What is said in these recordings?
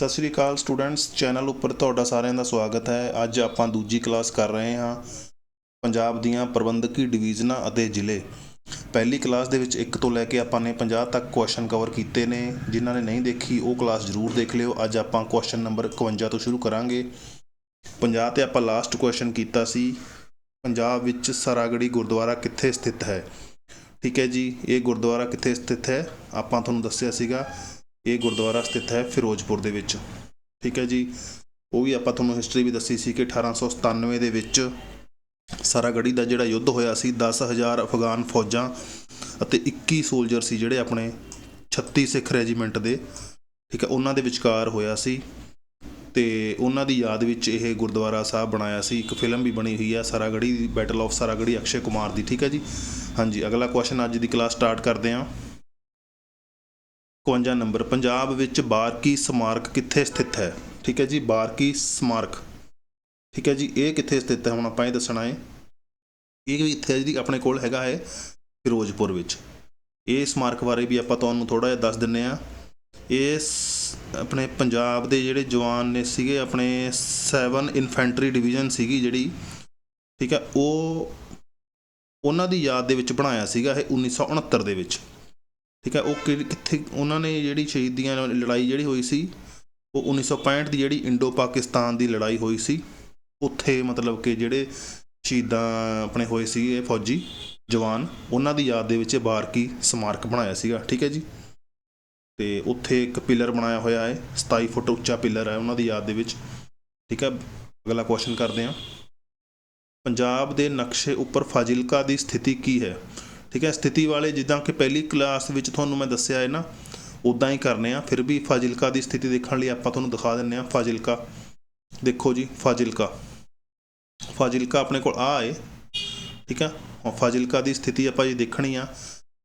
ਸਤਿ ਸ਼੍ਰੀ ਅਕਾਲ students, channel ਉੱਪਰ ਤੁਹਾਡਾ ਸਾਰਿਆਂ ਦਾ ਸਵਾਗਤ ਹੈ। ਅੱਜ ਆਪਾਂ ਦੂਜੀ ਕਲਾਸ ਕਰ ਰਹੇ ਹਾਂ ਪੰਜਾਬ ਦੀਆਂ ਪ੍ਰਬੰਧਕੀ ਡਿਵੀਜ਼ਨਾਂ ਅਤੇ ਜ਼ਿਲ੍ਹੇ। ਪਹਿਲੀ ਕਲਾਸ ਦੇ ਵਿੱਚ 1 ਤੋਂ ਲੈ ਕੇ ਆਪਾਂ ਨੇ 50 ਤੱਕ ਕੁਐਸਚਨ ਕਵਰ ਕੀਤੇ ਨੇ। ਜਿਨ੍ਹਾਂ ਨੇ ਨਹੀਂ ਦੇਖੀ, ਉਹ ਕਲਾਸ ਜ਼ਰੂਰ ਦੇਖ ਲਿਓ। ਅੱਜ ਆਪਾਂ ਕੁਐਸਚਨ ਨੰਬਰ 51 ਤੋਂ ਸ਼ੁਰੂ ਕਰਾਂਗੇ। 50 ਤੇ ਆਪਾਂ ਲਾਸਟ ਕੁਐਸਚਨ ਕੀਤਾ ਸੀ, ਪੰਜਾਬ ਵਿੱਚ ਸਰਾਗੜੀ ਗੁਰਦੁਆਰਾ ਕਿੱਥੇ ਸਥਿਤ ਹੈ? ਠੀਕ ਹੈ ਜੀ, ਇਹ ਗੁਰਦੁਆਰਾ ਕਿੱਥੇ ਸਥਿਤ ਹੈ? ਆਪਾਂ ਤੁਹਾਨੂੰ ਦੱਸਿਆ ਸੀਗਾ। ਇਹ ਗੁਰਦੁਆਰਾ ਸਥਿਤ ਹੈ ਫਿਰੋਜ਼ਪੁਰ ਦੇ ਵਿੱਚ। ਠੀਕ ਹੈ ਜੀ? ਉਹ ਵੀ ਆਪਾਂ ਤੁਹਾਨੂੰ ਹਿਸਟਰੀ ਵੀ ਦੱਸੀ ਸੀ ਕਿ 1897 ਦੇ ਵਿੱਚ ਸਰਾਗੜੀ ਦਾ ਜਿਹੜਾ ਯੁੱਧ ਹੋਇਆ ਸੀ 10000 ਅਫਗਾਨ ਫੌਜਾਂ ਅਤੇ 21 ਸੋਲਜਰ ਸੀ ਜਿਹੜੇ ਆਪਣੇ 36 ਸਿੱਖ ਰੈਜੀਮੈਂਟ ਦੇ, ਠੀਕ ਹੈ, ਉਹਨਾਂ ਦੇ ਵਿਚਕਾਰ ਹੋਇਆ ਸੀ। ਤੇ ਉਹਨਾਂ ਦੀ ਯਾਦ ਵਿੱਚ ਇਹ ਗੁਰਦੁਆਰਾ ਸਾਹਿਬ ਬਣਾਇਆ ਸੀ। ਇੱਕ ਫਿਲਮ ਵੀ ਬਣੀ ਹੋਈ ਹੈ ਸਰਾਗੜੀ ਬੈਟਲ ਆਫ ਸਰਾਗੜੀ ਅਕਸ਼ੇ ਕੁਮਾਰ ਦੀ। ਠੀਕ ਹੈ ਜੀ? ਹਾਂਜੀ, ਅਗਲਾ ਕੁਐਸਚਨ ਅੱਜ ਦੀ ਕਲਾਸ ਸਟਾਰਟ ਕਰਦੇ ਹਾਂ। 51 ਨੰਬਰ, ਪੰਜਾਬ ਵਿੱਚ ਬਾਰਕੀ ਸਮਾਰਕ ਕਿੱਥੇ ਸਥਿਤ ਹੈ? ਠੀਕ ਹੈ ਜੀ, ਬਾਰਕੀ ਸਮਾਰਕ। ਠੀਕ ਹੈ ਜੀ, ਇਹ ਕਿੱਥੇ ਸਥਿਤ ਹੈ? ਹੁਣ ਆਪਾਂ ਇਹ ਦੱਸਣਾ ਹੈ। ਇਹ ਵੀ ਇੱਥੇ ਹੈ ਜੀ, ਆਪਣੇ ਕੋਲ ਹੈਗਾ ਹੈ ਫਿਰੋਜ਼ਪੁਰ ਵਿੱਚ। ਇਹ ਸਮਾਰਕ ਬਾਰੇ ਵੀ ਆਪਾਂ ਤੁਹਾਨੂੰ ਥੋੜਾ ਜਿਹਾ ਦੱਸ ਦਿੰਨੇ ਆ ਇਹ ਸ- ਆਪਣੇ ਪੰਜਾਬ ਦੇ ਜਿਹੜੇ ਜਵਾਨ ਨੇ ਸੀਗੇ, ਆਪਣੇ 7 ਇਨਫੈਂਟਰੀ ਡਿਵੀਜ਼ਨ ਸੀਗੀ ਜਿਹੜੀ, ਠੀਕ ਹੈ, ਉਹ, ਉਹਨਾਂ ਦੀ ਯਾਦ ਦੇ ਵਿੱਚ ਬਣਾਇਆ ਸੀਗਾ ਇਹ 1969 ਦੇ ਵਿੱਚ। ਠੀਕ ਹੈ, ਉਹ ਕਿ- ਕਿੱਥੇ, ਉਹਨਾਂ ਨੇ ਜਿਹੜੀ ਸ਼ਹੀਦੀਆਂ ਲੜਾਈ ਜਿਹੜੀ ਹੋਈ ਸੀ, ਉਹ 1965 ਦੀ ਜਿਹੜੀ ਇੰਡੋ ਪਾਕਿਸਤਾਨ ਦੀ ਲੜਾਈ ਹੋਈ ਸੀ, ਉੱਥੇ ਮਤਲਬ ਕਿ ਜਿਹੜੇ ਸ਼ਹੀਦਾਂ ਆਪਣੇ ਹੋਏ ਸੀ ਇਹ ਫੌਜੀ ਜਵਾਨ, ਉਹਨਾਂ ਦੀ ਯਾਦ ਦੇ ਵਿੱਚ ਇਹ ਬਾਰਕੀ ਸਮਾਰਕ ਬਣਾਇਆ ਸੀਗਾ, ਠੀਕ ਹੈ ਜੀ। ਤੇ ਉੱਥੇ ਇੱਕ ਪਿਲਰ ਬਣਾਇਆ ਹੋਇਆ ਹੈ 27 ਫੁੱਟ ਉੱਚਾ ਪਿਲਰ ਹੈ ਉਹਨਾਂ ਦੀ ਯਾਦ ਦੇ ਵਿੱਚ, ਠੀਕ ਹੈ। ਅਗਲਾ ਕੁਐਸਚਨ ਕਰਦੇ ਹਾਂ। ਪੰਜਾਬ ਦੇ ਨਕਸ਼ੇ ਉੱਪਰ ਫਾਜ਼ਿਲਕਾ ਦੀ ਸਥਿਤੀ ਕੀ ਹੈ? ਠੀਕ ਹੈ, ਸਥਿਤੀ ਵਾਲੇ ਜਿੱਦਾਂ ਕਿ ਪਹਿਲੀ ਕਲਾਸ ਵਿੱਚ ਤੁਹਾਨੂੰ ਮੈਂ ਦੱਸਿਆ ਹੈ ਨਾ ਉਦਾਂ ਹੀ ਕਰਨੇ ਆ। ਫਿਰ ਵੀ ਫਾਜ਼ਿਲਕਾ ਦੀ ਸਥਿਤੀ ਦੇਖਣ ਲਈ ਆਪਾਂ ਤੁਹਾਨੂੰ ਦਿਖਾ ਦਿੰਨੇ ਆ, ਫਾਜ਼ਿਲਕਾ। ਦੇਖੋ ਜੀ, ਫਾਜ਼ਿਲਕਾ। ਫਾਜ਼ਿਲਕਾ ਆਪਣੇ ਕੋਲ ਆ ਹੈ ਠੀਕ ਹੈ। ਹੁਣ ਫਾਜ਼ਿਲਕਾ ਦੀ ਸਥਿਤੀ ਆਪਾਂ ਜੇ ਦੇਖਣੀ ਆ,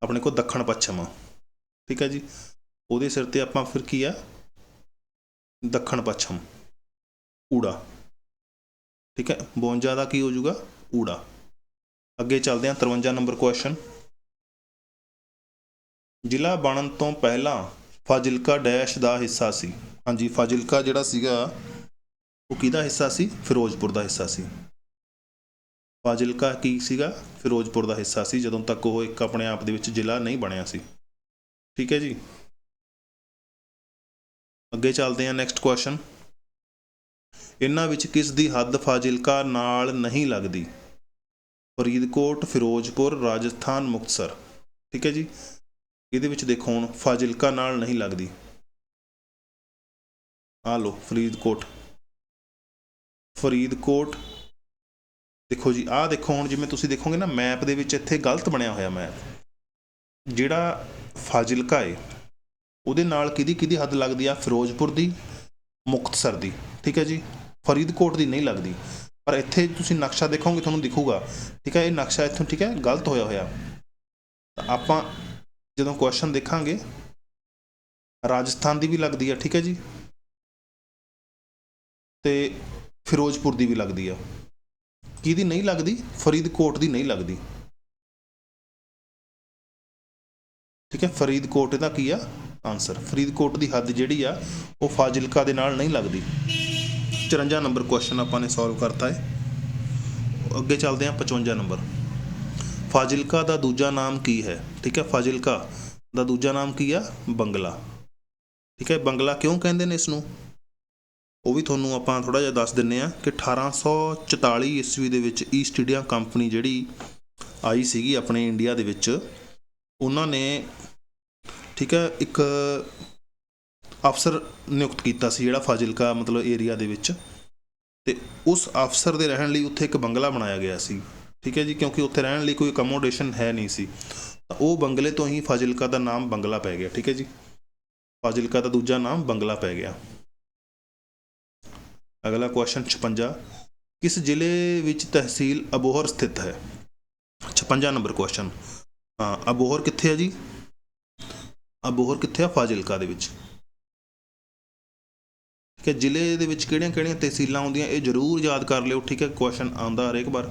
ਆਪਣੇ ਕੋਲ ਦੱਖਣ ਪੱਛਮ। ਆ ਠੀਕ ਹੈ ਜੀ, ਉਹਦੇ ਸਿਰ ਤੇ ਆਪਾਂ ਫਿਰ ਕੀ ਆ? ਦੱਖਣ ਪੱਛਮ, ਊੜਾ। ਠੀਕ ਹੈ 52 ਦਾ ਕੀ ਹੋ ਜਾਊਗਾ? ਊੜਾ। ਅੱਗੇ ਚੱਲਦੇ ਹਾਂ 53 ਨੰਬਰ ਕੁਐਸਚਨ ਜ਼ਿਲ੍ਹਾ ਬਣਨ ਤੋਂ ਪਹਿਲਾਂ ਫਾਜ਼ਿਲਕਾ ਡੈਸ਼ ਦਾ ਹਿੱਸਾ ਸੀ। ਹਾਂਜੀ, ਫਾਜ਼ਿਲਕਾ ਜਿਹੜਾ ਸੀਗਾ, ਉਹ ਕਿਹਦਾ ਹਿੱਸਾ ਸੀ? ਫਿਰੋਜ਼ਪੁਰ ਦਾ ਹਿੱਸਾ ਸੀ। ਫਾਜ਼ਿਲਕਾ ਕੀ ਸੀਗਾ? ਫਿਰੋਜ਼ਪੁਰ ਦਾ ਹਿੱਸਾ ਸੀ, ਜਦੋਂ ਤੱਕ ਉਹ ਇੱਕ ਆਪਣੇ ਆਪ ਦੇ ਵਿੱਚ ਜ਼ਿਲ੍ਹਾ ਨਹੀਂ ਬਣਿਆ ਸੀ। ਠੀਕ ਹੈ ਜੀ। ਅੱਗੇ ਚੱਲਦੇ ਹਾਂ ਨੈਕਸਟ ਕੁਐਸਚਨ ਇਹਨਾਂ ਵਿੱਚ ਕਿਸ ਦੀ ਹੱਦ ਫਾਜ਼ਿਲਕਾ ਨਾਲ ਨਹੀਂ ਲੱਗਦੀ? ਫਰੀਦਕੋਟ, ਫਿਰੋਜ਼ਪੁਰ, ਰਾਜਸਥਾਨ, ਮੁਕਤਸਰ। ਠੀਕ ਹੈ ਜੀ। ਇਹਦੇ ਵਿੱਚ ਦੇਖੋ ਹੁਣ, ਫਾਜ਼ਿਲਕਾ ਨਾਲ ਨਹੀਂ ਲੱਗਦੀ। ਆ ਲੋ ਫਰੀਦਕੋਟ। ਫਰੀਦਕੋਟ। ਦੇਖੋ ਜੀ, ਆਹ ਦੇਖੋ ਹੁਣ ਜਿਵੇਂ ਤੁਸੀਂ ਦੇਖੋਗੇ ਨਾ, ਮੈਪ ਦੇ ਵਿੱਚ ਇੱਥੇ ਗਲਤ ਬਣਿਆ ਹੋਇਆ ਮੈਪ। ਜਿਹੜਾ ਫਾਜ਼ਿਲਕਾ ਹੈ ਉਹਦੇ ਨਾਲ ਕਿਹਦੀ ਕਿਹਦੀ ਹੱਦ ਲੱਗਦੀ ਆ? ਫਿਰੋਜ਼ਪੁਰ ਦੀ, ਮੁਕਤਸਰ ਦੀ। ਠੀਕ ਹੈ ਜੀ? ਫਰੀਦਕੋਟ ਦੀ ਨਹੀਂ ਲੱਗਦੀ। ਪਰ ਇੱਥੇ ਤੁਸੀਂ ਨਕਸ਼ਾ ਦੇਖੋਗੇ, ਤੁਹਾਨੂੰ ਦਿਖੂਗਾ। ਠੀਕ ਹੈ, ਇਹ ਨਕਸ਼ਾ ਇੱਥੋਂ, ਠੀਕ ਹੈ, ਗਲਤ ਹੋਇਆ ਹੋਇਆ। ਤਾਂ ਆਪਾਂ ਜਦੋਂ ਕੁਐਸਚਨ ਦੇਖਾਂਗੇ, ਰਾਜਸਥਾਨ ਦੀ ਵੀ ਲੱਗਦੀ ਆ, ਠੀਕ ਹੈ ਜੀ? ਤੇ ਫਿਰੋਜ਼ਪੁਰ ਦੀ ਵੀ ਲੱਗਦੀ ਆ। ਕਿਹਦੀ ਨਹੀਂ ਲੱਗਦੀ? ਫਰੀਦਕੋਟ ਦੀ ਨਹੀਂ ਲੱਗਦੀ। ਠੀਕ ਹੈ, ਫਰੀਦਕੋਟ ਇਹਦਾ ਕੀ ਆ? ਆਨਸਰ ਫਰੀਦਕੋਟ ਦੀ ਹੱਦ ਜਿਹੜੀ ਆ, ਉਹ ਫਾਜ਼ਿਲਕਾ ਦੇ ਨਾਲ ਨਹੀਂ ਲੱਗਦੀ। 54 ਨੰਬਰ ਕੁਐਸਚਨ ਆਪਾਂ ਨੇ ਸੋਲਵ ਕਰਤਾ ਹੈ। ਅੱਗੇ ਚੱਲਦੇ ਹਾਂ 55 ਨੰਬਰ। ਫਾਜ਼ਿਲਕਾ ਦਾ ਦੂਜਾ ਨਾਮ ਕੀ ਹੈ? ਠੀਕ ਹੈ, ਫਾਜ਼ਿਲਕਾ ਦਾ ਦੂਜਾ ਨਾਮ ਕੀ ਆ? ਬੰਗਲਾ। ਠੀਕ ਹੈ, ਬੰਗਲਾ ਕਿਉਂ ਕਹਿੰਦੇ ਨੇ ਇਸ ਨੂੰ ਉਹ ਵੀ ਤੁਹਾਨੂੰ ਆਪਾਂ ਥੋੜਾ ਜਿਹਾ ਦੱਸ ਦਿੰਨੇ ਆ ਕਿ 1844 ਈਸਵੀ ਦੇ ਵਿੱਚ ਈਸਟ ਇੰਡੀਆ ਕੰਪਨੀ ਜਿਹੜੀ ਆਈ ਸੀਗੀ ਆਪਣੇ ਇੰਡੀਆ ਦੇ ਵਿੱਚ, ਉਹਨਾਂ ਨੇ, ਠੀਕ ਹੈ, ਇੱਕ ਅਫਸਰ ਨਿਯੁਕਤ ਕੀਤਾ ਸੀ ਜਿਹੜਾ ਫਾਜ਼ਿਲਕਾ ਮਤਲਬ ਏਰੀਆ ਦੇ ਵਿੱਚ ਤੇ ਉਸ ਅਫਸਰ ਦੇ ਰਹਿਣ ਲਈ ਉੱਥੇ ਇੱਕ ਬੰਗਲਾ ਬਣਾਇਆ ਗਿਆ ਸੀ। ਠੀਕ ਹੈ ਜੀ, ਕਿਉਂਕਿ ਉੱਥੇ ਰਹਿਣ ਲਈ ਕੋਈ ਅਕਮੋਡੇਸ਼ਨ ਹੈ ਨਹੀਂ ਸੀ। ਤਾਂ ਉਹ ਬੰਗਲੇ ਤੋਂ ਹੀ ਫਾਜ਼ਿਲਕਾ ਦਾ ਨਾਮ ਬੰਗਲਾ ਪੈ ਗਿਆ, ਠੀਕ ਹੈ ਜੀ। ਫਾਜ਼ਿਲਕਾ ਦਾ ਦੂਜਾ ਨਾਮ ਬੰਗਲਾ ਪੈ ਗਿਆ। ਅਗਲਾ ਕੁਐਸਚਨ 56 ਕਿਸ ਜ਼ਿਲ੍ਹੇ ਵਿੱਚ ਤਹਿਸੀਲ ਅਬੋਹਰ ਸਥਿਤ ਹੈ? 56 ਨੰਬਰ ਕੁਐਸਚਨ ਹਾਂ, ਅਬੋਹਰ ਕਿੱਥੇ ਹੈ ਜੀ? ਅਬੋਹਰ ਕਿੱਥੇ ਆ? ਫਾਜ਼ਿਲਕਾ ਦੇ ਵਿੱਚ। ਠੀਕ ਜ਼ਿਲ੍ਹੇ ਦੇ ਵਿੱਚ ਕਿਹੜੀਆਂ ਕਿਹੜੀਆਂ ਤਹਿਸੀਲਾਂ ਆਉਂਦੀਆਂ? ਇਹ ਜ਼ਰੂਰ ਯਾਦ ਕਰ ਲਿਓ, ਠੀਕ ਹੈ। ਕੁਐਸਚਨ ਆਉਂਦਾ ਹਰੇਕ ਵਾਰ।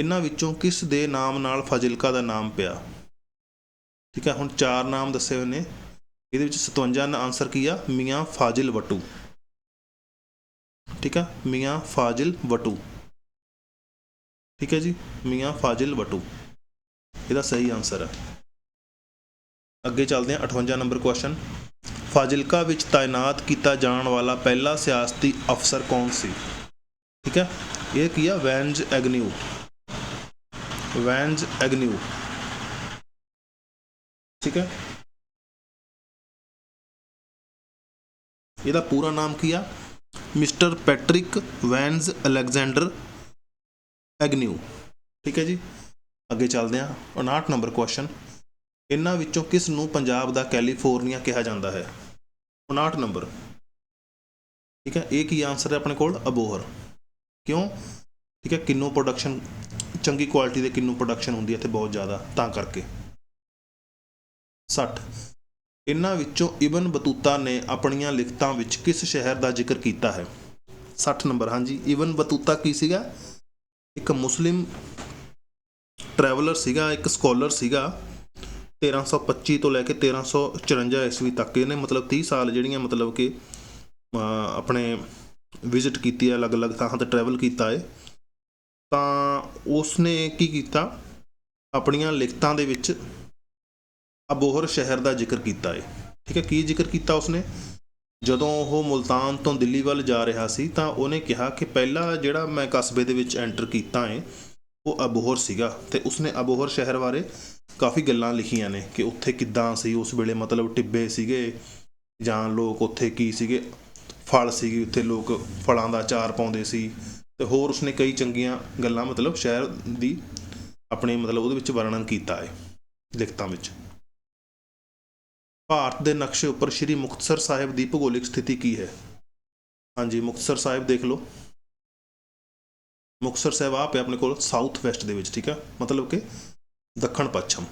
ਇਹਨਾਂ ਵਿੱਚੋਂ ਕਿਸ ਦੇ ਨਾਮ ਨਾਲ ਫਾਜ਼ਿਲਕਾ ਦਾ ਨਾਮ ਪਿਆ? ਠੀਕ ਹੈ, ਹੁਣ ਚਾਰ ਨਾਮ ਦੱਸੇ ਹੋਏ ਨੇ। ਇਹਦੇ ਵਿੱਚ 57 ਆਨਸਰ ਕੀ ਆ? ਮੀਆਂ ਫਾਜ਼ਿਲ ਵਟੂ। ਠੀਕ ਆ ਮੀਆਂ ਫਾਜ਼ਿਲ ਵਟੂ। ਠੀਕ ਹੈ ਜੀ, ਮੀਆਂ ਫਾਜ਼ਿਲ ਵਟੂ। ਇਹਦਾ ਸਹੀ ਆਨਸਰ ਹੈ ਅੱਗੇ ਚੱਲਦੇ ਹਾਂ 58 ਨੰਬਰ ਕੁਐਸਚਨ ਫਾਜ਼ਿਲਕਾ ਵਿੱਚ ਤਾਇਨਾਤ ਕੀਤਾ ਜਾਣ ਵਾਲਾ ਪਹਿਲਾ ਸਿਆਸਤੀ ਅਫਸਰ ਕੌਣ ਸੀ? ਠੀਕ ਹੈ, ਇਹ ਕੀ ਆ? ਵੈਂਜ ਐਗਨਿਊ। ਵੈਂਜ ਐਗਨਿਊ। ਠੀਕ ਹੈ। ਇਹਦਾ ਪੂਰਾ ਨਾਮ ਕੀ ਆ? Mister Patrick Vans Alexander Agnew. ਠੀਕ ਹੈ ਜੀ। ਅੱਗੇ ਚੱਲਦੇ ਹਾਂ। 59 ਨੰਬਰ ਕੁਐਸਚਨ। ਇਹਨਾਂ ਵਿੱਚੋਂ ਕਿਸ ਨੂੰ ਪੰਜਾਬ ਦਾ ਕੈਲੀਫੋਰਨੀਆ ਕਿਹਾ ਜਾਂਦਾ ਹੈ? 59 ਨੰਬਰ। ਠੀਕ ਹੈ। ਇਹ ਕੀ ਆਨਸਰ ਹੈ ਆਪਣੇ ਕੋਲ? ਅਬੋਹਰ। ਕਿਉਂ? ਠੀਕ ਹੈ। ਕਿੰਨੂ ਪ੍ਰੋਡਕਸ਼ਨ ਚੰਗੀ ਕੁਆਲਿਟੀ ਦੇ ਕਿੰਨੂ ਪ੍ਰੋਡਕਸ਼ਨ ਹੁੰਦੀ ਹੈ ਇੱਥੇ ਬਹੁਤ ਜ਼ਿਆਦਾ, ਤਾਂ ਕਰਕੇ। 60 ਇਹਨਾਂ ਵਿੱਚੋਂ ਇਬਨ ਬਤੂਤਾ ਨੇ ਆਪਣੀਆਂ ਲਿਖਤਾਂ ਵਿੱਚ ਕਿਸ ਸ਼ਹਿਰ ਦਾ ਜ਼ਿਕਰ ਕੀਤਾ ਹੈ? 60 ਨੰਬਰ, ਹਾਂਜੀ ਇਬਨ ਬਤੂਤਾ ਕੀ ਸੀਗਾ? ਇੱਕ ਮੁਸਲਿਮ ਟਰੈਵਲਰ ਸੀਗਾ, ਇੱਕ ਸਕਾਲਰ ਸੀਗਾ 1325 ਤੋਂ ਲੈ ਕੇ 1354 ਈਸਵੀ ਤੱਕ ਇਹਨੇ ਮਤਲਬ 30 ਸਾਲ ਜਿਹੜੀਆਂ ਮਤਲਬ ਕਿ ਆਪਣੇ ਵਿਜ਼ਿਟ ਕੀਤੀ ਹੈ, ਅਲੱਗ-ਅਲੱਗ ਥਾਂ ਤੇ ਟਰੈਵਲ ਕੀਤਾ ਹੈ। ਤਾਂ ਉਸਨੇ ਕੀ ਕੀਤਾ? ਆਪਣੀਆਂ ਲਿਖਤਾਂ ਦੇ ਵਿੱਚ ਅਬੋਹਰ ਸ਼ਹਿਰ ਦਾ ਜ਼ਿਕਰ ਕੀਤਾ ਹੈ ਠੀਕ ਹੈ, ਕੀ ਜ਼ਿਕਰ ਕੀਤਾ ਉਸਨੇ? ਜਦੋਂ ਉਹ ਮੁਲਤਾਨ ਤੋਂ ਦਿੱਲੀ ਵੱਲ ਜਾ ਰਿਹਾ ਸੀ, ਤਾਂ ਉਹਨੇ ਕਿਹਾ ਕਿ ਪਹਿਲਾ ਜਿਹੜਾ ਮੈਂ ਕਸਬੇ ਦੇ ਵਿੱਚ ਐਂਟਰ ਕੀਤਾ ਹੈ ਉਹ ਅਬੋਹਰ ਸੀਗਾ। ਤੇ ਉਸਨੇ ਅਬੋਹਰ ਸ਼ਹਿਰ ਬਾਰੇ ਕਾਫੀ ਗੱਲਾਂ ਲਿਖੀਆਂ ਨੇ ਕਿ ਉੱਥੇ ਕਿੱਦਾਂ ਸੀ, ਉਸ ਵੇਲੇ ਮਤਲਬ ਟਿੱਬੇ ਸੀਗੇ ਜਾਂ ਲੋਕ ਉੱਥੇ ਕੀ ਸੀਗੇ? ਫਲ ਸੀਗੇ, ਉੱਥੇ ਲੋਕ ਫਲਾਂ ਦਾ ਅਚਾਰ ਪਾਉਂਦੇ ਸੀ। ਤੇ ਹੋਰ ਉਸਨੇ ਕਈ ਚੰਗੀਆਂ ਗੱਲਾਂ ਮਤਲਬ ਸ਼ਹਿਰ ਦੀ ਆਪਣੇ ਮਤਲਬ ਉਹਦੇ ਵਿੱਚ ਵਰਣਨ ਕੀਤਾ ਹੈ, ਲਿਖਤਾਂ ਵਿੱਚ। ਭਾਰਤ ਦੇ ਨਕਸ਼ੇ ਉੱਪਰ ਸ੍ਰੀ ਮੁਕਤਸਰ ਸਾਹਿਬ ਦੀ ਭੂਗੋਲਿਕ ਸਥਿਤੀ ਕੀ ਹੈ? ਹਾਂਜੀ, ਮੁਕਤਸਰ ਸਾਹਿਬ ਦੇਖ ਲਓ। ਮੁਕਤਸਰ ਸਾਹਿਬ ਆ ਪਿਆ ਆਪਣੇ ਕੋਲ ਸਾਊਥ ਵੈਸਟ ਦੇ ਵਿੱਚ, ਠੀਕ ਆ? ਮਤਲਬ ਕਿ ਦੱਖਣ ਪੱਛਮ।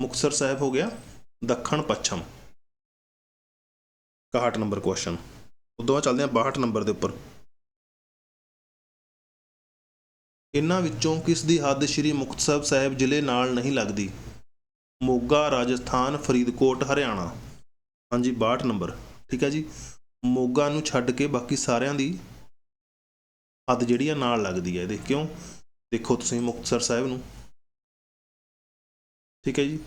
ਮੁਕਤਸਰ ਸਾਹਿਬ ਹੋ ਗਿਆ ਦੱਖਣ ਪੱਛਮ। 61 ਨੰਬਰ ਕੁਐਸਚਨ ਉਦੋਂ ਬਾਅਦ ਚੱਲਦੇ ਹਾਂ 62 ਨੰਬਰ ਦੇ ਉੱਪਰ। ਇਹਨਾਂ ਵਿੱਚੋਂ ਕਿਸ ਦੀ ਹੱਦ ਸ੍ਰੀ ਮੁਕਤਸਰ ਸਾਹਿਬ ਜ਼ਿਲ੍ਹੇ ਨਾਲ ਨਹੀਂ ਲੱਗਦੀ? ਮੋਗਾ, ਰਾਜਸਥਾਨ, ਫਰੀਦਕੋਟ, ਹਰਿਆਣਾ। ਹਾਂਜੀ 62 ਨੰਬਰ। ਠੀਕ ਹੈ ਜੀ। ਮੋਗਾ ਨੂੰ ਛੱਡ ਕੇ ਬਾਕੀ ਸਾਰਿਆਂ ਦੀ ਹੱਦ ਜਿਹੜੀ ਆ ਨਾਲ ਲੱਗਦੀ ਹੈ ਇਹਦੇ। ਕਿਉਂ? ਦੇਖੋ ਤੁਸੀਂ ਮੁਕਤਸਰ ਸਾਹਿਬ ਨੂੰ। ਠੀਕ ਹੈ ਜੀ।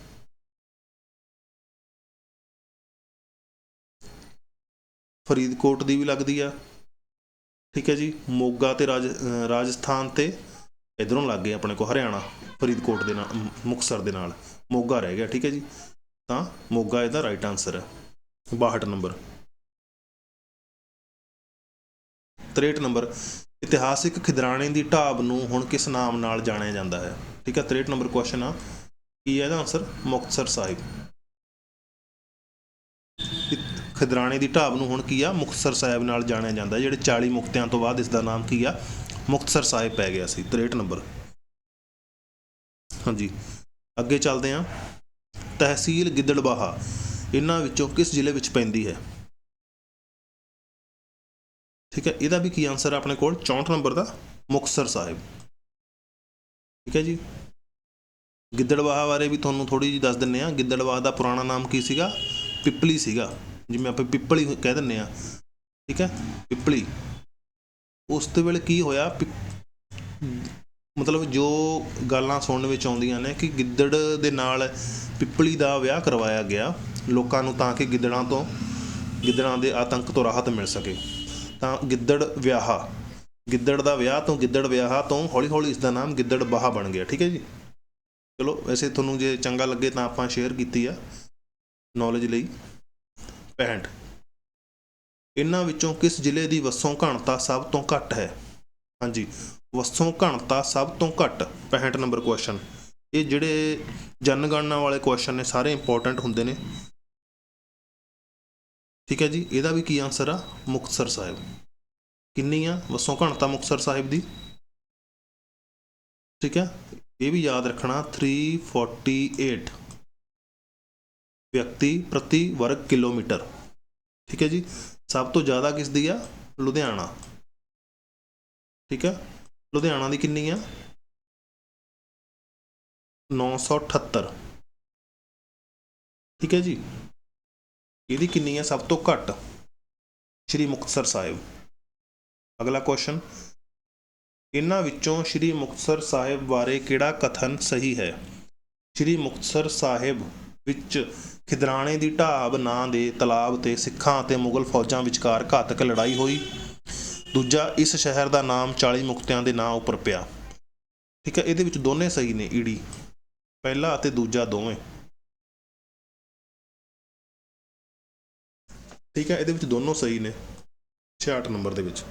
ਫਰੀਦਕੋਟ ਦੀ ਵੀ ਲੱਗਦੀ ਆ। ਠੀਕ ਹੈ ਜੀ, ਮੋਗਾ ਤੇ ਰਾਜ ਰਾਜਸਥਾਨ ਤੇ ਇਧਰੋਂ ਲੱਗ ਗਏ ਆਪਣੇ ਕੋ ਹਰਿਆਣਾ, ਫਰੀਦਕੋਟ ਦੇ ਨਾਲ, ਮ- ਮੁਕਤਸਰ ਦੇ ਨਾਲ। ਮੋਗਾ ਰਹਿ ਗਿਆ, ਠੀਕ ਹੈ ਜੀ। ਤਾਂ ਮੋਗਾ ਇਹਦਾ ਰਾਈਟ ਆਨਸਰ ਹੈ। 62 ਨੰਬਰ। 63 ਨੰਬਰ। ਇਤਿਹਾਸਿਕ ਖਿਦਰਾਣੇ ਦੀ ਢਾਬ ਨੂੰ ਹੁਣ ਕਿਸ ਨਾਮ ਨਾਲ ਜਾਣਿਆ ਜਾਂਦਾ ਹੈ? ਠੀਕ ਹੈ 63 ਨੰਬਰ ਕੁਐਸਚਨ ਆ। ਕੀ ਹੈ ਇਹਦਾ ਆਨਸਰ ਮੁਕਤਸਰ ਸਾਹਿਬ। ਖਿਦਰਾਣੇ ਦੀ ਢਾਬ ਨੂੰ ਹੁਣ ਕੀ ਆ? ਮੁਕਤਸਰ ਸਾਹਿਬ ਨਾਲ ਜਾਣਿਆ ਜਾਂਦਾ ਜਿਹੜੇ 40 ਮੁਕਤਿਆਂ ਤੋਂ ਬਾਅਦ ਇਸ ਦਾ ਨਾਮ ਕੀ ਆ? ਮੁਕਤਸਰ ਸਾਹਿਬ ਪੈ ਗਿਆ ਸੀ 63 ਨੰਬਰ। ਹਾਂਜੀ, ਅੱਗੇ ਚੱਲਦੇ ਹਾਂ। ਤਹਿਸੀਲ ਗਿੱਦੜਬਾਹਾ, ਇਹਨਾਂ ਵਿੱਚੋਂ ਕਿਸ ਜ਼ਿਲ੍ਹੇ ਵਿੱਚ ਪੈਂਦੀ ਹੈ? ਠੀਕ ਹੈ, ਇਹਦਾ ਵੀ ਕੀ ਆਨਸਰ ਹੈ ਆਪਣੇ ਕੋਲ? 64 ਨੰਬਰ ਦਾ, ਮੁਕਤਸਰ ਸਾਹਿਬ। ਠੀਕ ਹੈ ਜੀ। ਗਿੱਦੜਵਾਹਾ ਬਾਰੇ ਵੀ ਤੁਹਾਨੂੰ ਥੋੜੀ ਜਿਹੀ ਦੱਸ ਦਿੰਨੇ ਆ ਗਿੱਦੜਬਾਹਾ ਦਾ ਪੁਰਾਣਾ ਨਾਮ ਕੀ ਸੀਗਾ? ਪਿੱਪਲੀ ਸੀਗਾ। ਜਿਵੇਂ ਆਪਾਂ ਪਿੱਪਲੀ ਕਹਿ ਦਿੰਦੇ ਆ ਠੀਕ ਹੈ? ਪਿੱਪਲੀ। ਉਸ ਦੇ ਵੇਲੇ ਕੀ ਹੋਇਆ? ਪਿ- ਮਤਲਬ ਜੋ ਗੱਲਾਂ ਸੁਣਨ ਵਿੱਚ ਆਉਂਦੀਆਂ ਨੇ ਕਿ ਗਿੱਦੜ ਦੇ ਨਾਲ ਪਿੱਪਲੀ ਦਾ ਵਿਆਹ ਕਰਵਾਇਆ ਗਿਆ, ਲੋਕਾਂ ਨੂੰ ਤਾਂ ਕਿ ਗਿੱਦੜਾਂ ਤੋਂ, ਗਿੱਦੜਾਂ ਦੇ ਆਤੰਕ ਤੋਂ ਰਾਹਤ ਮਿਲ ਸਕੇ। ਤਾਂ ਗਿੱਦੜ ਵਿਆਹਾ, ਗਿੱਦੜ ਦਾ ਵਿਆਹ ਤੋਂ ਗਿੱਦੜ ਵਿਆਹਾ ਤੋਂ ਹੌਲੀ ਹੌਲੀ ਇਸ ਦਾ ਨਾਮ ਗਿੱਦੜ ਬਾਹਾ ਬਣ ਗਿਆ, ਠੀਕ ਹੈ ਜੀ? ਚਲੋ, ਵੈਸੇ ਤੁਹਾਨੂੰ ਜੇ ਚੰਗਾ ਲੱਗੇ ਤਾਂ ਆਪਾਂ ਸ਼ੇਅਰ ਕੀਤੀ ਆ ਨੌਲੇਜ ਲਈ। 65 ਇਹਨਾਂ ਵਿੱਚੋਂ ਕਿਸ ਜ਼ਿਲ੍ਹੇ ਦੀ ਵਸੋਂ ਘਣਤਾ ਸਭ ਤੋਂ ਘੱਟ ਹੈ? ਹਾਂਜੀ, ਵਸੋਂ ਘਣਤਾ ਸਭ ਤੋਂ ਘੱਟ 65 ਨੰਬਰ ਕੁਐਸਚਨ ਇਹ ਜਿਹੜੇ ਜਨਗਣਨਾ ਵਾਲੇ ਕੁਐਸਚਨ ਨੇ, ਸਾਰੇ ਇੰਪੋਰਟੈਂਟ ਹੁੰਦੇ ਨੇ। ਠੀਕ ਹੈ ਜੀ, ਇਹਦਾ ਵੀ ਕੀ ਆਨਸਰ ਆ? ਮੁਕਤਸਰ ਸਾਹਿਬ। ਕਿੰਨੀ ਆ ਵਸੋਂ ਘਣਤਾ ਮੁਕਤਸਰ ਸਾਹਿਬ ਦੀ। ਠੀਕ ਹੈ, ਇਹ ਵੀ ਯਾਦ ਰੱਖਣਾ 348 ਵਿਅਕਤੀ ਪ੍ਰਤੀ ਵਰਗ ਕਿਲੋਮੀਟਰ। ਠੀਕ ਹੈ ਜੀ? ਸਭ ਤੋਂ ਜ਼ਿਆਦਾ ਕਿਸ ਦੀ ਆ? ਲੁਧਿਆਣਾ। ਠੀਕ ਹੈ? ਲੁਧਿਆਣਾ ਦੀ ਕਿੰਨੀ ਆ? 978 ਠੀਕ ਹੈ ਜੀ? ਇਹਦੀ ਕਿੰਨੀ ਆ? ਸਭ ਤੋਂ ਘੱਟ। ਸ਼੍ਰੀ ਮੁਕਤਸਰ ਸਾਹਿਬ। ਅਗਲਾ ਕੁਐਸਚਨ ਇਹਨਾਂ ਵਿੱਚੋਂ ਸ਼੍ਰੀ ਮੁਕਤਸਰ ਸਾਹਿਬ ਬਾਰੇ ਕਿਹੜਾ ਕਥਨ ਸਹੀ ਹੈ? ਸ਼੍ਰੀ ਮੁਕਤਸਰ ਸਾਹਿਬ ਵਿੱਚ ਖਿਦਰਾਣੇ ਦੀ ਢਾਬ, ਨਾਂ ਦੇ ਤਲਾਬ ਤੇ ਸਿੱਖਾਂ ਅਤੇ ਮੁਗਲ ਫੌਜਾਂ ਵਿਚਕਾਰ ਘਾਤਕ ਲੜਾਈ ਹੋਈ। ਦੂਜਾ, ਇਸ ਸ਼ਹਿਰ ਦਾ ਨਾਮ 40 ਮੁਕਤਿਆਂ ਦੇ ਨਾਂ ਉੱਪਰ ਪਿਆ। ਠੀਕ ਹੈ, ਇਹਦੇ ਵਿੱਚ ਦੋਨੇ ਸਹੀ ਨੇ ਈੜੀ ਪਹਿਲਾ ਅਤੇ ਦੂਜਾ ਦੋਵੇਂ। ਠੀਕ ਹੈ, ਇਹਦੇ ਵਿੱਚ ਦੋਨੋਂ ਸਹੀ ਨੇ 66 ਨੰਬਰ ਦੇ ਵਿੱਚ।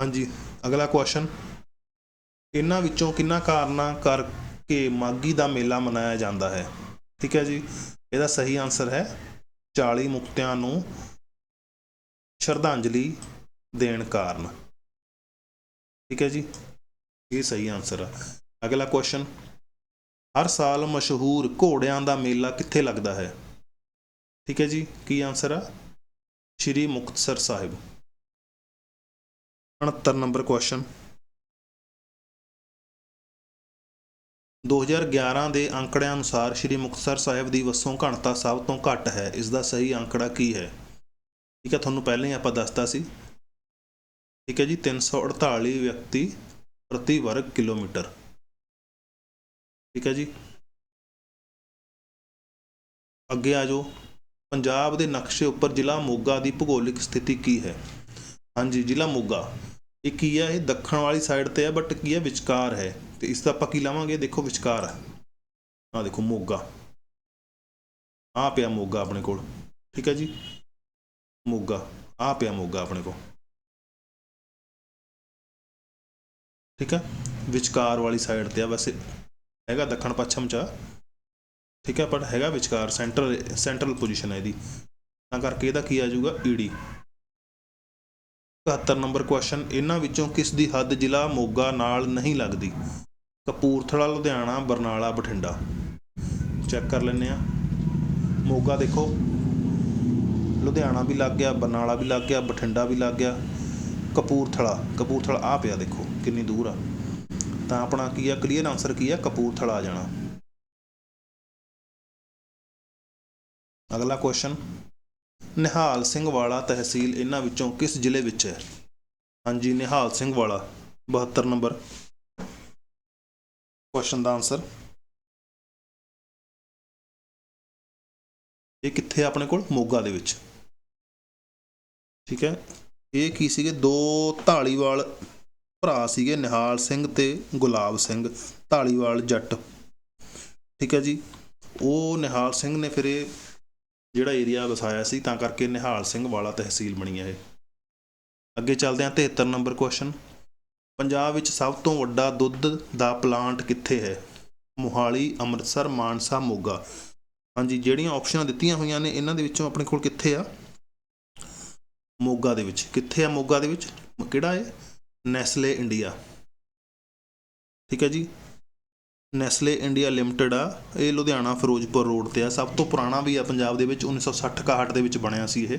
ਹਾਂਜੀ, ਅਗਲਾ ਕੁਐਸਚਨ ਇਹਨਾਂ ਵਿੱਚੋਂ ਕਿੰਨਾ ਕਾਰਨਾਂ ਕਰਕੇ ਮਾਗੀ ਦਾ ਮੇਲਾ ਮਨਾਇਆ ਜਾਂਦਾ ਹੈ। ਠੀਕ ਹੈ ਜੀ? ਇਹਦਾ ਸਹੀ ਆਨਸਰ ਹੈ 40 ਮੁਕਤਿਆਂ ਨੂੰ ਸ਼ਰਧਾਂਜਲੀ ਦੇਣ ਕਾਰਨ। ਠੀਕ ਹੈ ਜੀ? ਇਹ ਸਹੀ ਆਨਸਰ ਹੈ ਅਗਲਾ ਕੁਐਸਚਨ ਹਰ ਸਾਲ ਮਸ਼ਹੂਰ ਘੋੜਿਆਂ ਦਾ ਮੇਲਾ ਕਿੱਥੇ ਲੱਗਦਾ ਹੈ? ਠੀਕ ਹੈ ਜੀ? ਕੀ ਆਨਸਰ ਆ? ਸ਼੍ਰੀ ਮੁਕਤਸਰ ਸਾਹਿਬ। 69 ਨੰਬਰ ਕੁਐਸਚਨ 2011 ਦੇ ਅੰਕੜਿਆਂ ਅਨੁਸਾਰ ਸ਼੍ਰੀ ਮੁਕਤਸਰ ਸਾਹਿਬ ਦੀ ਵਸੋਂ ਘਣਤਾ ਸਭ ਤੋਂ ਘੱਟ ਹੈ। ਇਸ ਦਾ ਸਹੀ ਅੰਕੜਾ ਕੀ ਹੈ? ਠੀਕ ਹੈ, ਤੁਹਾਨੂੰ ਪਹਿਲਾਂ ਹੀ ਆਪਾਂ ਦੱਸਤਾ ਸੀ। ਠੀਕ ਹੈ ਜੀ 348 ਵਿਅਕਤੀ ਪ੍ਰਤੀ ਵਰਗ ਕਿਲੋਮੀਟਰ। ਠੀਕ ਹੈ ਜੀ। ਅੱਗੇ ਆ ਜਾਓ। ਪੰਜਾਬ ਦੇ ਨਕਸ਼ੇ ਉੱਪਰ ਜ਼ਿਲ੍ਹਾ ਮੋਗਾ ਦੀ ਭੂਗੋਲਿਕ ਸਥਿਤੀ ਕੀ ਹੈ? ਹਾਂਜੀ, ਜ਼ਿਲ੍ਹਾ ਮੋਗਾ। ਇਹ ਕੀ ਹੈ? ਇਹ ਦੱਖਣ ਵਾਲੀ ਸਾਈਡ ਤੇ ਹੈ ਬਟ ਕੀ ਹੈ? ਵਿਚਕਾਰ ਹੈ। ਤੇ ਇਸ ਦਾ ਆਪਾਂ ਕੀ ਲਾਵਾਂਗੇ? ਦੇਖੋ ਵਿਚਕਾਰ। ਹੈ ਦੇਖੋ ਮੋਗਾ। ਆ ਪਿਆ ਮੋਗਾ ਆਪਣੇ ਕੋਲ। ਠੀਕ ਹੈ ਜੀ? ਮੋਗਾ। ਆ ਪਿਆ ਮੋਗਾ ਆਪਣੇ ਕੋਲ। ਠੀਕ ਹੈ? ਵਿਚਕਾਰ ਵਾਲੀ ਸਾਈਡ ਤੇ ਆ ਵੈਸੇ। ਹੈਗਾ ਦੱਖਣ ਪੱਛਮ ਚ। ਆ। ਠੀਕ ਹੈ ਪਰ ਹੈਗਾ ਵਿਚਕਾਰ। ਸੈਂਟਰ ਸੈਂਟਰਲ ਪੋਜੀਸ਼ਨ ਹੈ ਇਹਦੀ। ਤਾਂ ਕਰਕੇ ਇਹਦਾ ਕੀ ਆ ਜਾਊਗਾ? ਈਡੀ 71 ਨੰਬਰ ਕੁਐਸਚਨ ਇਹਨਾਂ ਵਿੱਚੋਂ ਕਿਸ ਦੀ ਹੱਦ ਜ਼ਿਲ੍ਹਾ ਮੋਗਾ ਨਾਲ ਨਹੀਂ ਲੱਗਦੀ? ਕਪੂਰਥਲਾ, ਲੁਧਿਆਣਾ, ਬਰਨਾਲਾ, ਬਠਿੰਡਾ। ਚੈੱਕ ਕਰ ਲੈਂਦੇ ਆ ਮੋਗਾ ਦੇਖੋ। ਲੁਧਿਆਣਾ ਵੀ ਲੱਗ ਗਿਆ, ਬਰਨਾਲਾ ਵੀ ਲੱਗ ਗਿਆ, ਬਠਿੰਡਾ ਵੀ ਲੱਗ ਗਿਆ। ਕਪੂਰਥਲਾ ਕਪੂਰਥਲਾ ਆ ਪਿਆ ਦੇਖੋ, ਕਿੰਨੀ ਦੂਰ ਆ। ਤਾਂ ਆਪਣਾ ਕੀ ਆ ਕਲੀਅਰ ਆਨਸਰ ਕੀ ਆ? ਕਪੂਰਥਲਾ ਆ ਜਾਣਾ। ਅਗਲਾ ਕੁਐਸਚਨ ਨਿਹਾਲ ਸਿੰਘ ਵਾਲਾ ਤਹਿਸੀਲ ਇਹਨਾਂ ਵਿੱਚੋਂ ਕਿਸ ਜ਼ਿਲ੍ਹੇ ਵਿੱਚ ਹੈ? ਹਾਂਜੀ, ਨਿਹਾਲ ਸਿੰਘ ਵਾਲਾ 72 ਨੰਬਰ। ਕੁਐਸਚਨ ਦਾ ਆਨਸਰ ਇਹ ਕਿੱਥੇ ਆਪਣੇ ਕੋਲ? ਮੋਗਾ ਦੇ ਵਿੱਚ। ਠੀਕ ਹੈ? ਇਹ ਕੀ ਸੀਗੇ? ਦੋ ਢਾਲੀਵਾਲ ਭਰਾ ਸੀਗੇ, ਨਿਹਾਲ ਸਿੰਘ ਤੇ ਗੁਲਾਬ ਸਿੰਘ। ਢਾਲੀਵਾਲ ਜੱਟ। ਠੀਕ ਹੈ ਜੀ? ਉਹ ਨਿਹਾਲ ਸਿੰਘ ਨੇ ਫਿਰ ਇਹ ਜਿਹੜਾ ਏਰੀਆ ਵਸਾਇਆ ਸੀ, ਤਾਂ ਕਰਕੇ ਨਿਹਾਲ ਸਿੰਘ ਵਾਲਾ ਤਹਿਸੀਲ ਬਣੀ ਹੈ ਇਹ। ਅੱਗੇ ਚੱਲਦੇ ਹਾਂ 73 ਨੰਬਰ ਕੁਐਸਚਨ ਪੰਜਾਬ ਵਿੱਚ ਸਭ ਤੋਂ ਵੱਡਾ ਦੁੱਧ ਦਾ ਪਲਾਂਟ ਕਿੱਥੇ ਹੈ? ਮੋਹਾਲੀ, ਅੰਮ੍ਰਿਤਸਰ, ਮਾਨਸਾ, ਮੋਗਾ। ਹਾਂਜੀ, ਜਿਹੜੀਆਂ ਆਪਸ਼ਨਾਂ ਦਿੱਤੀਆਂ ਹੋਈਆਂ ਨੇ, ਇਹਨਾਂ ਦੇ ਵਿੱਚੋਂ ਆਪਣੇ ਕੋਲ ਕਿੱਥੇ ਆ? ਮੋਗਾ ਦੇ ਵਿੱਚ। ਕਿੱਥੇ ਆ ਮੋਗਾ ਦੇ ਵਿੱਚ? ਕਿਹੜਾ ਹੈ ਨੈਸਲੇ ਇੰਡੀਆ। ਠੀਕ ਹੈ ਜੀ? ਨੈਸਲੇ ਇੰਡੀਆ ਲਿਮਟਿਡ ਆ। ਇਹ ਲੁਧਿਆਣਾ, ਫਿਰੋਜ਼ਪੁਰ ਰੋਡ ਤੇ ਆ। ਸਭ ਤੋਂ ਪੁਰਾਣਾ ਵੀ ਆ ਪੰਜਾਬ ਦੇ ਵਿੱਚ। 1960 61 ਦੇ ਵਿੱਚ ਬਣਿਆ ਸੀ ਇਹ।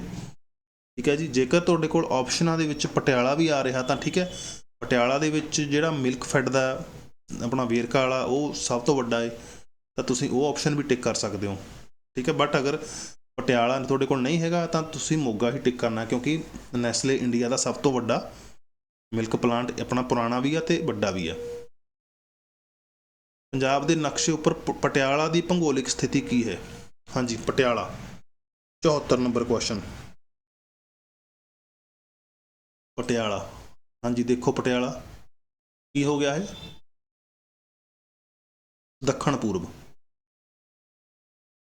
ਠੀਕ ਹੈ ਜੀ? ਜੇਕਰ ਤੁਹਾਡੇ ਕੋਲ ਆਪਸ਼ਨਾਂ ਦੇ ਵਿੱਚ ਪਟਿਆਲਾ ਵੀ ਆ ਰਿਹਾ ਤਾਂ ਠੀਕ ਹੈ। ਪਟਿਆਲਾ ਦੇ ਵਿੱਚ ਜਿਹੜਾ ਮਿਲਕ ਫੈਡ ਦਾ ਆਪਣਾ ਵੇਰਕਾ ਵਾਲਾ ਉਹ ਸਭ ਤੋਂ ਵੱਡਾ ਹੈ ਤਾਂ ਤੁਸੀਂ ਉਹ ਆਪਸ਼ਨ ਵੀ ਟਿਕ ਕਰ ਸਕਦੇ ਹੋ। ਠੀਕ ਹੈ ਬਟ ਅਗਰ ਪਟਿਆਲਾ ਤੁਹਾਡੇ ਕੋਲ ਨਹੀਂ ਹੈਗਾ, ਤਾਂ ਤੁਸੀਂ ਮੋਗਾ ਹੀ ਟਿਕ ਕਰਨਾ, ਕਿਉਂਕਿ ਨੈਸਲੇ ਇੰਡੀਆ ਦਾ ਸਭ ਤੋਂ ਵੱਡਾ ਮਿਲਕ ਪਲਾਂਟ ਆਪਣਾ ਪੁਰਾਣਾ ਵੀ ਆ ਤੇ ਵੱਡਾ ਵੀ ਆ। ਪੰਜਾਬ ਦੇ ਨਕਸ਼ੇ ਉੱਪਰ ਪ- ਪਟਿਆਲਾ ਦੀ ਭੂਗੋਲਿਕ ਸਥਿਤੀ ਕੀ ਹੈ? ਹਾਂਜੀ, ਪਟਿਆਲਾ। 74 number question Patiala. ਹਾਂਜੀ, ਦੇਖੋ ਪਟਿਆਲਾ। ਕੀ ਹੋ ਗਿਆ ਹੈ ਦੱਖਣ ਪੂਰਬ।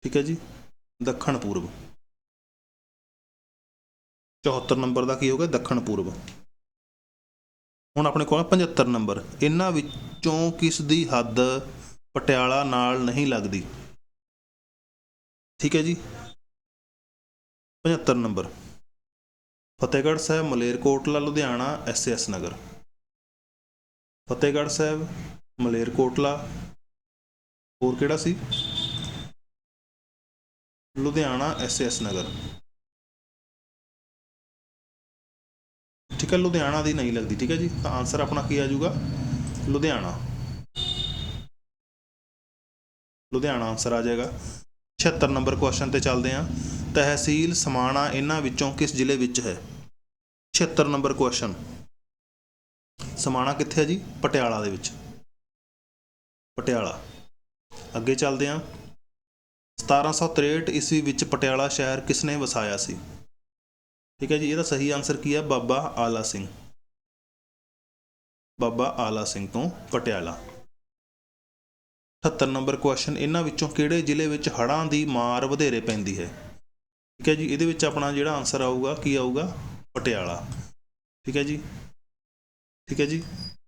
ਠੀਕ ਹੈ ਜੀ, ਦੱਖਣ ਪੂਰਬ। 74 ਨੰਬਰ ਦਾ ਕੀ ਹੋ ਗਿਆ? ਦੱਖਣ ਪੂਰਬ। ਹੁਣ ਆਪਣੇ ਕੋਲ 75 ਨੰਬਰ। ਇਹਨਾਂ ਵਿੱਚੋਂ ਕਿਸ ਦੀ ਹੱਦ ਪਟਿਆਲਾ ਨਾਲ ਨਹੀਂ ਲੱਗਦੀ? ਠੀਕ ਹੈ ਜੀ 75 ਨੰਬਰ। ਫਤਿਹਗੜ੍ਹ ਸਾਹਿਬ ਮਲੇਰਕੋਟਲਾ ਲੁਧਿਆਣਾ ਐਸਐਸ ਨਗਰ। ਫਤਿਹਗੜ੍ਹ ਸਾਹਿਬ ਮਲੇਰਕੋਟਲਾ ਹੋਰ ਕਿਹੜਾ ਸੀ? ਲੁਧਿਆਣਾ ਐਸਐਸ ਨਗਰ। ਠੀਕ ਹੈ, ਲੁਧਿਆਣਾ ਦੀ ਨਹੀਂ ਲੱਗਦੀ, ਠੀਕ ਹੈ ਜੀ? ਤਾਂ ਆਨਸਰ ਆਪਣਾ ਕੀ ਆ ਜਾਊਗਾ? ਲੁਧਿਆਣਾ। ਲੁਧਿਆਣਾ ਆਨਸਰ ਆ ਜਾਏਗਾ। 76 ਨੰਬਰ ਕੁਐਸਚਨ ਤੇ ਚੱਲਦੇ ਹਾਂ। ਤਹਿਸੀਲ ਸਮਾਣਾ ਇਹਨਾਂ ਵਿੱਚੋਂ ਕਿਸ ਜ਼ਿਲ੍ਹੇ ਵਿੱਚ ਹੈ? 76 ਨੰਬਰ ਕੁਐਸਚਨ ਸਮਾਣਾ ਕਿੱਥੇ ਹੈ ਜੀ? ਪਟਿਆਲਾ ਦੇ ਵਿੱਚ। ਪਟਿਆਲਾ। ਅੱਗੇ ਚੱਲਦੇ ਹਾਂ 1763 ਈਸਵੀ ਵਿੱਚ ਪਟਿਆਲਾ ਸ਼ਹਿਰ ਕਿਸਨੇ ਵਸਾਇਆ ਸੀ? ਠੀਕ ਹੈ ਜੀ, ਇਹਦਾ ਸਹੀ ਆਨਸਰ ਕੀ ਹੈ ਬਾਬਾ ਆਲਾ ਸਿੰਘ। ਬਾਬਾ ਆਲਾ ਸਿੰਘ ਤੋਂ ਪਟਿਆਲਾ। 78 ਨੰਬਰ ਕੁਐਸਚਨ ਇਹਨਾਂ ਵਿੱਚੋਂ ਕਿਹੜੇ ਜ਼ਿਲ੍ਹੇ ਵਿੱਚ ਹੜ੍ਹਾਂ ਦੀ ਮਾਰ ਵਧੇਰੇ ਪੈਂਦੀ ਹੈ? ਠੀਕ ਹੈ ਜੀ, ਇਹਦੇ ਵਿੱਚ ਆਪਣਾ ਜਿਹੜਾ ਆਨਸਰ ਆਊਗਾ, ਕੀ ਆਊਗਾ? ਪਟਿਆਲਾ। ਠੀਕ ਹੈ ਜੀ? ਠੀਕ ਹੈ ਜੀ?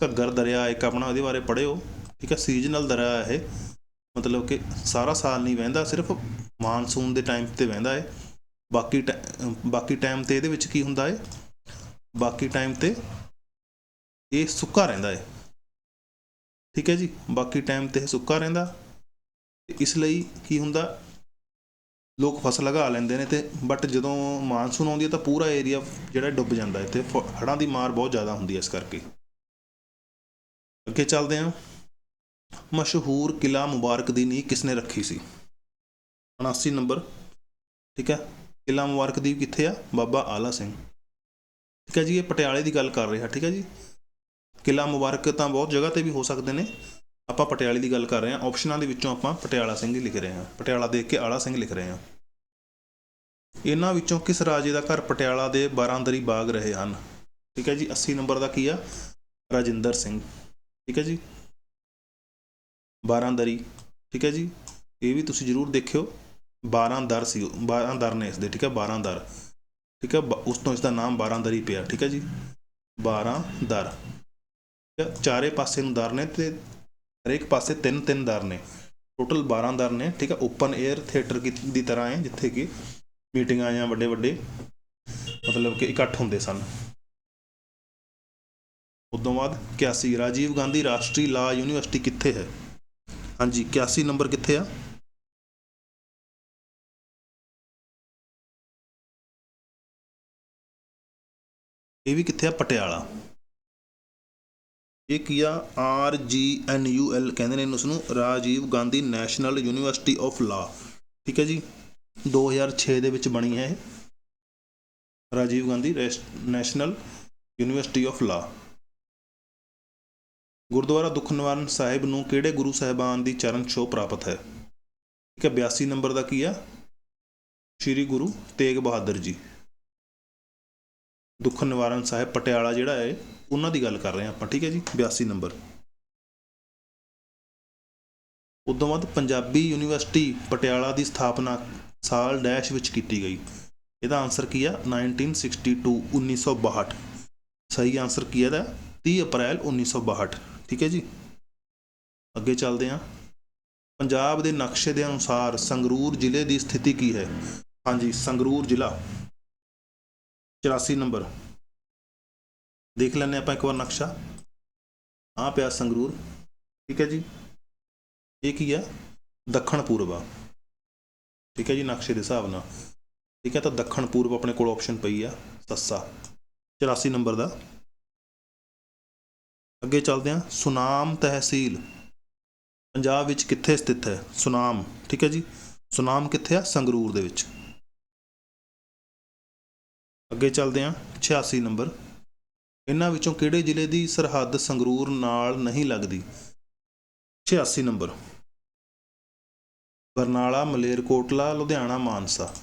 ਘੱਗਰ ਦਰਿਆ ਇੱਕ ਆਪਣਾ ਉਹਦੇ ਬਾਰੇ ਪੜ੍ਹਿਓ। ਠੀਕ ਹੈ? ਸੀਜ਼ਨਲ ਦਰਿਆ ਇਹ। ਮਤਲਬ ਕਿ ਸਾਰਾ ਸਾਲ ਨਹੀਂ ਵਹਿੰਦਾ, ਸਿਰਫ ਮਾਨਸੂਨ ਦੇ ਟਾਈਮ ਤੇ ਵਹਿੰਦਾ ਹੈ ਬਾਕੀ ਟੈ- ਬਾਕੀ ਟਾਈਮ ਤੇ ਇਹਦੇ ਵਿੱਚ ਕੀ ਹੁੰਦਾ ਹੈ ਬਾਕੀ ਟਾਈਮ ਤੇ ਇਹ ਸੁੱਕਾ ਰਹਿੰਦਾ ਹੈ ਠੀਕ ਹੈ ਜੀ? ਬਾਕੀ ਟਾਈਮ ਤੇ ਇਹ ਸੁੱਕਾ ਰਹਿੰਦਾ। ਇਸ ਲਈ ਕੀ ਹੁੰਦਾ? ਲੋਕ ਫਸਲ ਲਗਾ ਲੈਂਦੇ ਨੇ ਅਤੇ ਬਟ ਜਦੋਂ ਮਾਨਸੂਨ ਆਉਂਦੀ ਹੈ ਤਾਂ ਪੂਰਾ ਏਰੀਆ ਜਿਹੜਾ ਡੁੱਬ ਜਾਂਦਾ ਇੱਥੇ ਫ- ਹੜ੍ਹਾਂ ਦੀ ਮਾਰ ਬਹੁਤ ਜ਼ਿਆਦਾ ਹੁੰਦੀ ਹੈ ਇਸ ਕਰਕੇ। ਅੱਗੇ ਚੱਲਦੇ ਹਾਂ। ਮਸ਼ਹੂਰ ਕਿਲਾ ਮੁਬਾਰਕ ਦੀ ਨੀਂਹ ਕਿਸਨੇ ਰੱਖੀ ਸੀ? 79 ਨੰਬਰ। ਠੀਕ ਹੈ? ਕਿਲਾ ਮੁਬਾਰਕ ਦੀ ਕਿੱਥੇ ਆ? ਬਾਬਾ ਆਲਾ ਸਿੰਘ। ਠੀਕ ਹੈ ਜੀ, ਇਹ ਪਟਿਆਲੇ ਦੀ ਗੱਲ ਕਰ ਰਿਹਾ। ਠੀਕ ਹੈ ਜੀ? ਕਿਲਾ ਮੁਬਾਰਕ ਤਾਂ ਬਹੁਤ ਜਗ੍ਹਾ ਤੇ ਵੀ ਹੋ ਸਕਦੇ ਨੇ। ਆਪਾਂ ਪਟਿਆਲੇ ਦੀ ਗੱਲ ਕਰ ਰਹੇ ਹਾਂ ਆਪਸ਼ਨਾਂ ਦੇ ਵਿੱਚੋਂ ਆਪਾਂ ਪਟਿਆਲਾ ਸਿੰਘ ਹੀ ਲਿਖ ਰਹੇ ਹਾਂ। ਪਟਿਆਲਾ ਦੇਖ ਕੇ ਆਲਾ ਸਿੰਘ ਲਿਖ ਰਹੇ ਹਾਂ। ਇਹਨਾਂ ਵਿੱਚੋਂ ਕਿਸ ਰਾਜੇ ਦਾ ਘਰ ਪਟਿਆਲਾ ਦੇ ਬਾਰਾਂਦਰੀ ਬਾਗ ਰਹੇ ਹਨ? ਠੀਕ ਹੈ ਜੀ 80 ਨੰਬਰ ਦਾ ਕੀ ਆ? ਰਾਜਿੰਦਰ ਸਿੰਘ। ਠੀਕ ਹੈ ਜੀ? ਬਾਰਾਂਦਰੀ। ਠੀਕ ਹੈ ਜੀ? ਇਹ ਵੀ ਤੁਸੀਂ ਜ਼ਰੂਰ ਦੇਖਿਓ। 12 ਦਰ ਸੀ 12 ਦਰ ਨੇ ਇਸ ਦੇ, ਠੀਕ ਹੈ? 12 ਦਰ ਠੀਕ ਹੈ? ਬ- ਉਸ ਤੋਂ ਇਸ ਦਾ ਨਾਮ ਬਾਰਾਂਦਰੀ ਪਿਆ। ਠੀਕ ਹੈ ਜੀ? 12 ਦਰ ਚਾਰੇ ਪਾਸੇ ਨੂੰ ਦਰ ਨੇ ਤੇ ਹਰੇਕ ਪਾਸੇ ਤਿੰਨ ਤਿੰਨ ਦਰ ਨੇ। ਟੋਟਲ 12 ਦਰ ਨੇ, ਠੀਕ ਹੈ ਓਪਨ 에ਅਰ ਥੀਏਟਰ ਦੀ ਤਰ੍ਹਾਂ ਹੈ, ਜਿੱਥੇ ਕਿ ਮੀਟਿੰਗਾਂ ਜਾਂ ਵੱਡੇ ਵੱਡੇ ਮਤਲਬ ਕਿ ਇਕੱਠ ਹੁੰਦੇ ਸਨ। ਉਦੋਂ ਬਾਅਦ 81 ਰਾਜੀਵ ਗਾਂਧੀ ਰਾਸ਼ਟਰੀ ਲਾ ਯੂਨੀਵਰਸਿਟੀ ਕਿੱਥੇ ਹੈ? ਹਾਂਜੀ 81 ਨੰਬਰ ਕਿੱਥੇ ਆ? ਇਹ ਵੀ ਕਿੱਥੇ ਆ? ਪਟਿਆਲਾ। ਇਹ ਕੀ ਆ ਆਰ ਜੀ ਐਨ ਯੂ ਐਲ ਕਹਿੰਦੇ ਨੇ ਉਸ ਨੂੰ Rajiv Gandhi national university of law ਠੀਕ ਹੈ ਜੀ? 2006 ਦੇ ਵਿੱਚ ਬਣੀ ਹੈ ਇਹ। ਰਾਜੀਵ ਗਾਂਧੀ ਰੈਸ- national university of law Gurdwara ਦੁੱਖ ਨਿਵਾਰਨ ਸਾਹਿਬ ਨੂੰ ਕਿਹੜੇ ਗੁਰੂ ਸਾਹਿਬਾਨ ਦੀ ਚਰਨ ਛੋਹ ਪ੍ਰਾਪਤ ਹੈ? ਠੀਕ ਹੈ 82 ਨੰਬਰ ਦਾ ਕੀ ਆ? ਸ੍ਰੀ ਗੁਰੂ ਤੇਗ ਬਹਾਦਰ ਜੀ। ਦੁੱਖ ਨਿਵਾਰਨ ਸਾਹਿਬ, ਪਟਿਆਲਾ ਜਿਹੜਾ ਹੈ ਉਹਨਾਂ ਦੀ ਗੱਲ ਕਰ ਰਹੇ ਹਾਂ ਆਪਾਂ, ਠੀਕ ਹੈ ਜੀ? 82 ਨੰਬਰ। ਉਦੋਂ ਬਾਅਦ ਪੰਜਾਬੀ ਯੂਨੀਵਰਸਿਟੀ ਪਟਿਆਲਾ ਦੀ ਸਥਾਪਨਾ ਸਾਲ ਡੈਸ਼ ਵਿੱਚ ਕੀਤੀ ਗਈ। ਇਹਦਾ ਆਨਸਰ ਕੀ ਆ? 1962 1962 ਸਹੀ ਆਨਸਰ ਕੀ ਇਹਦਾ? 30 ਅਪ੍ਰੈਲ 1962 ਠੀਕ ਹੈ ਜੀ? ਅੱਗੇ ਚੱਲਦੇ ਹਾਂ। ਪੰਜਾਬ ਦੇ ਨਕਸ਼ੇ ਦੇ ਅਨੁਸਾਰ ਸੰਗਰੂਰ ਜ਼ਿਲ੍ਹੇ ਦੀ ਸਥਿਤੀ ਕੀ ਹੈ? ਹਾਂਜੀ, ਸੰਗਰੂਰ ਜ਼ਿਲ੍ਹਾ। 84 ਨੰਬਰ। ਦੇਖ ਲੈਂਦੇ ਆਪਾਂ ਇੱਕ ਵਾਰ ਨਕਸ਼ਾ। ਆ ਪਿਆ ਸੰਗਰੂਰ। ਠੀਕ ਹੈ ਜੀ। ਇਹ ਕੀ ਆ ਦੱਖਣ ਪੂਰਬ। ਆ ਠੀਕ ਹੈ ਜੀ, ਨਕਸ਼ੇ ਦੇ ਹਿਸਾਬ ਨਾਲ। ਠੀਕ ਹੈ, ਤਾਂ ਦੱਖਣ ਪੂਰਬ ਆਪਣੇ ਕੋਲ ਆਪਸ਼ਨ ਪਈ ਆ, ਸੱਸਾ। 84 ਨੰਬਰ ਦਾ। ਅੱਗੇ ਚੱਲਦੇ ਹਾਂ। ਸੁਨਾਮ ਤਹਿਸੀਲ। ਪੰਜਾਬ ਵਿੱਚ ਕਿੱਥੇ ਸਥਿਤ ਹੈ? ਸੁਨਾਮ। ਠੀਕ ਹੈ ਜੀ। ਸੁਨਾਮ ਕਿੱਥੇ ਆ? ਸੰਗਰੂਰ ਦੇ ਵਿੱਚ। ਅੱਗੇ ਚੱਲਦੇ ਹਾਂ। 86 ਨੰਬਰ। ਇਹਨਾਂ ਵਿੱਚੋਂ ਕਿਹੜੇ ਜ਼ਿਲ੍ਹੇ ਦੀ ਸਰਹੱਦ ਸੰਗਰੂਰ ਨਾਲ ਨਹੀਂ ਲੱਗਦੀ? 86 ਨੰਬਰ। ਬਰਨਾਲਾ, ਮਲੇਰਕੋਟਲਾ, ਲੁਧਿਆਣਾ, ਮਾਨਸਾ।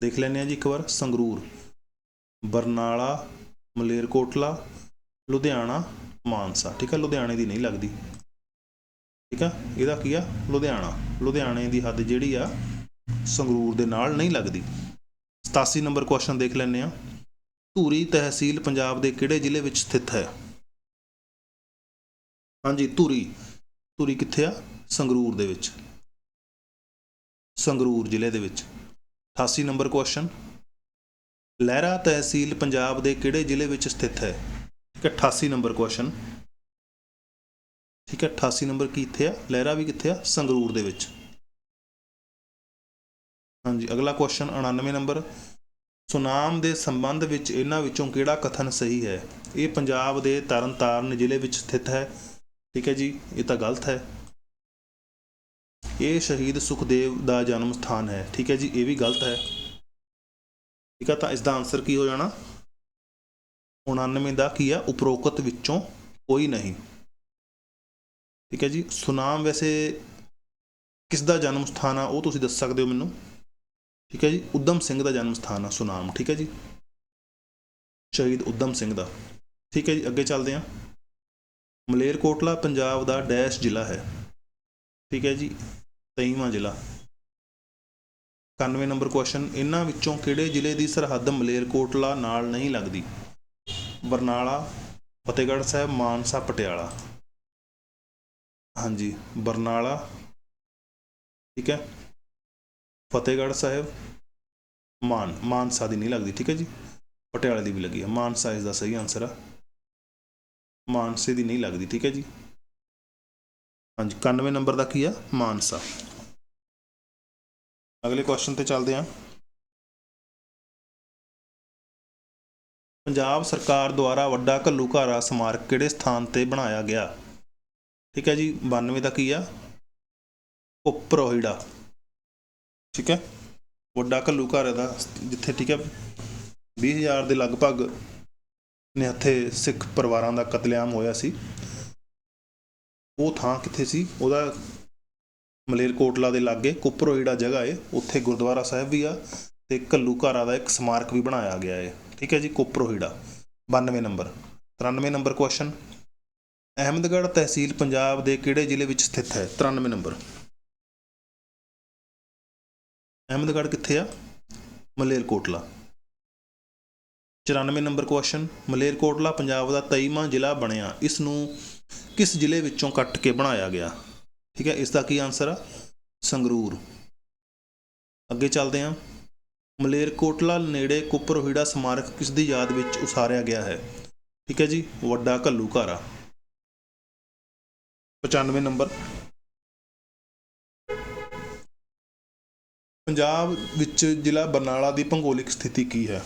ਦੇਖ ਲੈਂਦੇ ਹਾਂ ਜੀ ਇੱਕ ਵਾਰ, ਸੰਗਰੂਰ। ਬਰਨਾਲਾ, ਮਲੇਰਕੋਟਲਾ, ਲੁਧਿਆਣਾ, ਮਾਨਸਾ। ਠੀਕ ਹੈ ਲੁਧਿਆਣੇ ਦੀ ਨਹੀਂ ਲੱਗਦੀ। ਠੀਕ ਆ, ਇਹਦਾ ਕੀ ਆ? ਲੁਧਿਆਣਾ। ਲੁਧਿਆਣੇ ਦੀ ਹੱਦ ਜਿਹੜੀ ਆ, ਸੰਗਰੂਰ ਦੇ ਨਾਲ ਨਹੀਂ ਲੱਗਦੀ। 87 ਨੰਬਰ ਕੁਐਸਚਨ ਦੇਖ ਲੈਂਦੇ ਆ ਧੂਰੀ ਤਹਿਸੀਲ ਪੰਜਾਬ ਦੇ ਕਿਹੜੇ ਜ਼ਿਲ੍ਹੇ ਵਿੱਚ ਸਥਿਤ ਹੈ? ਹਾਂਜੀ, ਧੂਰੀ। ਧੂਰੀ ਕਿੱਥੇ ਆ? ਸੰਗਰੂਰ ਦੇ ਵਿੱਚ। ਸੰਗਰੂਰ ਜ਼ਿਲ੍ਹੇ ਦੇ ਵਿੱਚ। 88 ਨੰਬਰ ਕੁਐਸਚਨ। ਲਹਿਰਾ ਤਹਿਸੀਲ ਪੰਜਾਬ ਦੇ ਕਿਹੜੇ ਜ਼ਿਲ੍ਹੇ ਵਿੱਚ ਸਥਿਤ ਹੈ? ਠੀਕ ਹੈ 88 ਨੰਬਰ ਕੁਐਸਚਨ। ਠੀਕ ਹੈ 88 ਨੰਬਰ ਕੀ ਇੱਥੇ ਆ? ਲਹਿਰਾ ਵੀ ਕਿੱਥੇ ਆ? ਸੰਗਰੂਰ ਦੇ ਵਿੱਚ। ਹਾਂਜੀ, ਅਗਲਾ ਕੁਐਸਚਨ 99 ਨੰਬਰ। ਸੁਨਾਮ ਦੇ ਸੰਬੰਧ ਵਿੱਚ ਇਹਨਾਂ ਵਿੱਚੋਂ ਕਿਹੜਾ ਕਥਨ ਸਹੀ ਹੈ? ਇਹ ਪੰਜਾਬ ਦੇ ਤਰਨਤਾਰਨ ਜ਼ਿਲ੍ਹੇ ਵਿੱਚ ਸਥਿਤ ਹੈ। ਠੀਕ ਹੈ ਜੀ, ਇਹ ਤਾਂ ਗਲਤ ਹੈ। ਇਹ ਸ਼ਹੀਦ ਸੁਖਦੇਵ ਦਾ ਜਨਮ ਸਥਾਨ ਹੈ। ਠੀਕ ਹੈ ਜੀ, ਇਹ ਵੀ ਗਲਤ ਹੈ। ਠੀਕ ਹੈ, ਤਾਂ ਇਸ ਦਾ ਆਨਸਰ ਕੀ ਹੋ ਜਾਣਾ? 99 ਦਾ ਕੀ ਆ? ਉਪਰੋਕਤ ਵਿੱਚੋਂ ਕੋਈ ਨਹੀਂ। ਠੀਕ ਹੈ ਜੀ, ਸੁਨਾਮ ਵੈਸੇ ਕਿਸ ਦਾ ਜਨਮ ਸਥਾਨ ਆ? ਉਹ ਤੁਸੀਂ ਦੱਸ ਸਕਦੇ ਹੋ ਮੈਨੂੰ। ਠੀਕ ਹੈ ਜੀ? ਉਦਮ ਸਿੰਘ ਦਾ ਜਨਮ ਸਥਾਨ ਆ, ਸੁਨਾਮ, ਠੀਕ ਹੈ ਜੀ? ਸ਼ਹੀਦ ਉਦਮ ਸਿੰਘ ਦਾ। ਠੀਕ ਹੈ ਜੀ, ਅੱਗੇ ਚੱਲਦੇ ਹਾਂ। ਮਲੇਰਕੋਟਲਾ, ਪੰਜਾਬ ਦਾ ਡੈਸ਼ ਜ਼ਿਲ੍ਹਾ ਹੈ। ਠੀਕ ਹੈ ਜੀ 23ਵਾਂ ਜ਼ਿਲ੍ਹਾ। 91 ਨੰਬਰ ਕੁਐਸਚਨ, ਇਹਨਾਂ ਵਿੱਚੋਂ ਕਿਹੜੇ ਜ਼ਿਲ੍ਹੇ ਦੀ ਸਰਹੱਦ ਮਲੇਰਕੋਟਲਾ ਨਾਲ ਨਹੀਂ ਲੱਗਦੀ? ਬਰਨਾਲਾ, ਫਤਿਹਗੜ੍ਹ ਸਾਹਿਬ, ਮਾਨਸਾ, ਪਟਿਆਲਾ। ਹਾਂਜੀ, ਬਰਨਾਲਾ। ਠੀਕ ਹੈ। ਫਤਿਹਗੜ੍ਹ ਸਾਹਿਬ, ਮਾਨ, ਮਾਨਸਾ ਦੀ ਨਹੀਂ ਲੱਗਦੀ, ਠੀਕ ਹੈ ਜੀ? ਪਟਿਆਲੇ ਦੀ ਵੀ ਲੱਗੀ ਹੈ। ਮਾਨਸਾ ਇਸ ਦਾ ਸਹੀ ਆਨਸਰ ਆ। ਮਾਨਸੇ ਦੀ ਨਹੀਂ ਲੱਗਦੀ, ਠੀਕ ਹੈ ਜੀ? ਹਾਂਜੀ 91 ਨੰਬਰ ਦਾ ਕੀ ਆ? ਮਾਨਸਾ। ਅਗਲੇ ਕੁਐਸਚਨ ਤੇ ਚੱਲਦੇ ਹਾਂ। ਪੰਜਾਬ ਸਰਕਾਰ ਦੁਆਰਾ ਵੱਡਾ ਘੱਲੂਘਾਰਾ ਸਮਾਰਕ ਕਿਹੜੇ ਸਥਾਨ ਤੇ ਬਣਾਇਆ ਗਿਆ? ਠੀਕ ਹੈ ਜੀ 92 ਦਾ ਕੀ ਆ? ਉਪਰੋਹਿੜਾ। ਠੀਕ ਹੈ? ਵੱਡਾ ਘੱਲੂ ਘਰ ਇਹਦਾ, ਜਿੱਥੇ ਠੀਕ ਹੈ, ਵੀਹ ਹਜ਼ਾਰ ਦੇ ਲਗਭਗ ਨਿਹੱਥੇ ਸਿੱਖ ਪਰਿਵਾਰਾਂ ਦਾ ਕਤਲੇਆਮ ਹੋਇਆ ਸੀ। ਉਹ ਥਾਂ ਕਿੱਥੇ ਸੀ? ਉਹਦਾ ਮਲੇਰਕੋਟਲਾ ਦੇ ਲਾਗੇ ਕੁਪਰੋਹੀੜਾ ਜਗ੍ਹਾ ਏ ਉੱਥੇ ਗੁਰਦੁਆਰਾ ਸਾਹਿਬ ਵੀ ਆ ਤੇ ਘੱਲੂਘਾਰਾ ਦਾ ਇੱਕ ਸਮਾਰਕ ਵੀ ਬਣਾਇਆ ਗਿਆ ਏ ਠੀਕ ਹੈ ਜੀ Kuprohira 92 number. 93 number question Ahmedgarh ਤਹਿਸੀਲ ਪੰਜਾਬ ਦੇ ਕਿਹੜੇ ਜ਼ਿਲ੍ਹੇ ਵਿੱਚ ਸਥਿਤ ਹੈ? 93 ਨੰਬਰ। ਅਹਿਮਦਗੜ੍ਹ ਕਿੱਥੇ ਆ? ਮਲੇਰਕੋਟਲਾ। 94 ਨੰਬਰ ਕੁਐਸਚਨ, ਮਲੇਰਕੋਟਲਾ ਪੰਜਾਬ ਦਾ 23ਵਾਂ ਜ਼ਿਲ੍ਹਾ ਬਣਿਆ। ਇਸ ਨੂੰ ਕਿਸ ਜ਼ਿਲ੍ਹੇ ਵਿੱਚੋਂ ਕੱਟ ਕੇ ਬਣਾਇਆ ਗਿਆ? ਠੀਕ ਹੈ ਇਸ ਦਾ ਕੀ ਆਨਸਰ ਆ? ਸੰਗਰੂਰ। ਅੱਗੇ ਚੱਲਦੇ ਹਾਂ। ਮਲੇਰਕੋਟਲਾ ਨੇੜੇ ਕੁਪਰੋਹੀੜਾ ਸਮਾਰਕ ਕਿਸ ਦੀ ਯਾਦ ਵਿੱਚ ਉਸਾਰਿਆ ਗਿਆ ਹੈ? ਠੀਕ ਹੈ ਜੀ, ਵੱਡਾ ਘੱਲੂਘਾਰਾ। 95 ਨੰਬਰ। ਪੰਜਾਬ ਵਿੱਚ ਜ਼ਿਲ੍ਹਾ ਬਰਨਾਲਾ ਦੀ ਭੂਗੋਲਿਕ ਸਥਿਤੀ ਕੀ ਹੈ?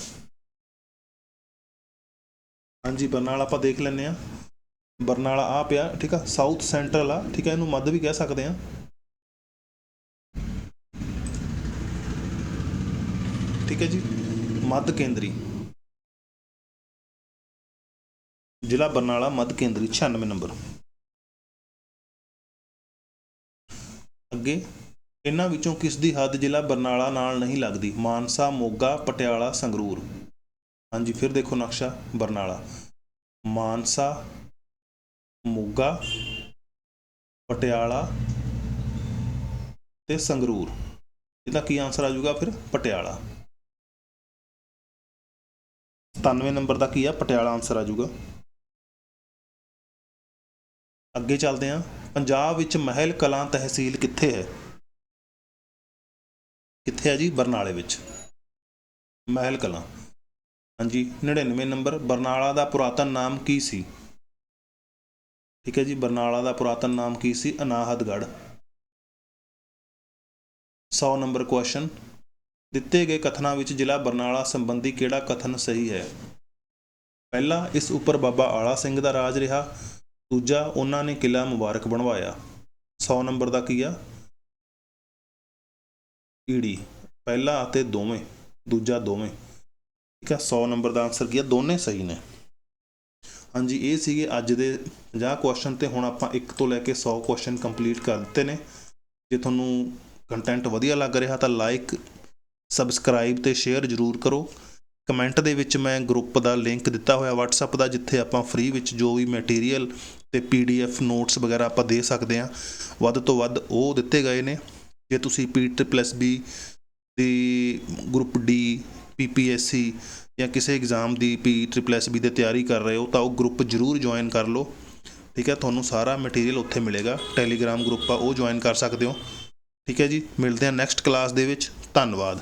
ਹਾਂਜੀ, ਬਰਨਾਲਾ ਆਪਾਂ ਦੇਖ ਲੈਂਦੇ ਆ ਬਰਨਾਲਾ ਆ ਪਿਆ, ਠੀਕ ਆ? ਸਾਊਥ ਸੈਂਟਰਲ ਆ, ਠੀਕ ਆ? ਇਹਨੂੰ ਮੱਧ ਵੀ ਕਹਿ ਸਕਦੇ ਆ ਠੀਕ ਹੈ ਜੀ? ਮੱਧ ਕੇਂਦਰੀ। ਜ਼ਿਲ੍ਹਾ ਬਰਨਾਲਾ ਮੱਧ ਕੇਂਦਰੀ 96 ਨੰਬਰ। ਅੱਗੇ ਇਹਨਾਂ ਵਿੱਚੋਂ ਕਿਸ ਦੀ ਹੱਦ ਜ਼ਿਲ੍ਹਾ ਬਰਨਾਲਾ ਨਾਲ ਨਹੀਂ ਲੱਗਦੀ? ਮਾਨਸਾ, ਮੋਗਾ, ਪਟਿਆਲਾ, ਸੰਗਰੂਰ। ਹਾਂਜੀ, ਫਿਰ ਦੇਖੋ ਨਕਸ਼ਾ ਬਰਨਾਲਾ। ਮਾਨਸਾ, ਮੋਗਾ, ਪਟਿਆਲਾ ਤੇ ਸੰਗਰੂਰ। ਇਹਦਾ ਕੀ ਆਨਸਰ ਆ ਜਾਊਗਾ ਫਿਰ? ਪਟਿਆਲਾ। 97 ਨੰਬਰ ਦਾ ਕੀ ਆ? ਪਟਿਆਲਾ ਆਨਸਰ ਆ ਜਾਊਗਾ। ਅੱਗੇ ਚੱਲਦੇ ਹਾਂ। ਪੰਜਾਬ ਵਿੱਚ ਮਹਿਲ ਕਲਾਂ ਤਹਿਸੀਲ ਕਿੱਥੇ ਹੈ? ਕਿੱਥੇ ਹੈ ਜੀ? ਬਰਨਾਲੇ ਵਿੱਚ। ਮਹਿਲ ਕਲਾਂ। ਹਾਂਜੀ 99 ਨੰਬਰ। ਬਰਨਾਲਾ ਦਾ ਪੁਰਾਤਨ ਨਾਮ ਕੀ ਸੀ? ਠੀਕ ਹੈ ਜੀ, ਬਰਨਾਲਾ ਦਾ ਪੁਰਾਤਨ ਨਾਮ ਕੀ ਸੀ? ਅਨਾਹਦਗੜ੍ਹ 100 ਨੰਬਰ ਕੁਐਸਚਨ। ਦਿੱਤੇ ਗਏ ਕਥਨਾਂ ਵਿੱਚ ਜ਼ਿਲ੍ਹਾ ਬਰਨਾਲਾ ਸੰਬੰਧੀ ਕਿਹੜਾ ਕਥਨ ਸਹੀ ਹੈ? ਪਹਿਲਾ, ਇਸ ਉੱਪਰ ਬਾਬਾ ਆਲਾ ਸਿੰਘ ਦਾ ਰਾਜ ਰਿਹਾ। ਦੂਜਾ, ਉਹਨਾਂ ਨੇ ਕਿਲਾ ਮੁਬਾਰਕ ਬਣਵਾਇਆ। 100 ਨੰਬਰ ਦਾ ਕੀ ਆ? ਈੜੀ, ਪਹਿਲਾ ਅਤੇ ਦੋਵੇਂ, ਦੂਜਾ ਦੋਵੇਂ। ਠੀਕ ਆ 100 ਨੰਬਰ ਦਾ ਆਨਸਰ ਕੀ ਆ? ਦੋਨੇ ਸਹੀ ਨੇ। ਹਾਂਜੀ, ਇਹ ਸੀਗੇ ਅੱਜ ਦੇ 50 ਕੁਐਸਚਨ ਤੇ ਹੁਣ ਆਪਾਂ 1 ਤੋਂ ਲੈ ਕੇ 100 ਕੁਐਸਚਨ ਕੰਪਲੀਟ ਕਰ ਦਿੱਤੇ ਨੇ। ਜੇ ਤੁਹਾਨੂੰ ਕੰਟੈਂਟ ਵਧੀਆ ਲੱਗ ਰਿਹਾ ਤਾਂ ਲਾਈਕ ਸਬਸਕ੍ਰਾਈਬ ਤੇ ਸ਼ੇਅਰ ਜ਼ਰੂਰ ਕਰੋ। ਕਮੈਂਟ ਦੇ ਵਿੱਚ ਮੈਂ ਗਰੁੱਪ ਦਾ ਲਿੰਕ ਦਿੱਤਾ ਹੋਇਆ WhatsApp ਦਾ, ਜਿੱਥੇ ਆਪਾਂ ਫ੍ਰੀ ਵਿੱਚ ਜੋ ਵੀ ਮਟੀਰੀਅਲ ਤੇ PDF ਨੋਟਸ ਵਗੈਰਾ ਆਪਾਂ ਦੇ ਸਕਦੇ ਹਾਂ। ਵੱਧ ਤੋਂ ਵੱਧ ਉਹ ਦਿੱਤੇ ਗਏ ਨੇ। ਜੇ ਤੁਸੀਂ ਪੀ ਬੀ ਦੀ ਗਰੁੱਪ ਡੀ PPSC ਜਾਂ ਕਿਸੇ ਐਗਜ਼ਾਮ ਦੀ ਪੀ ਬੀ ਦੀ ਤਿਆਰੀ ਕਰ ਰਹੇ ਹੋ, ਤਾਂ ਉਹ ਗਰੁੱਪ ਜ਼ਰੂਰ ਜੁਆਇਨ ਕਰ ਲਓ। ਠੀਕ ਹੈ, ਤੁਹਾਨੂੰ ਸਾਰਾ ਮਟੀਰੀਅਲ ਉੱਥੇ ਮਿਲੇਗਾ। ਟੈਲੀਗ੍ਰਾਮ ਗਰੁੱਪ ਆ, ਉਹ ਜੁਆਇਨ ਕਰ ਸਕਦੇ ਹੋ। ਠੀਕ ਹੈ ਜੀ, ਮਿਲਦੇ ਹਾਂ ਨੈਕਸਟ ਕਲਾਸ ਦੇ ਵਿੱਚ। ਧੰਨਵਾਦ।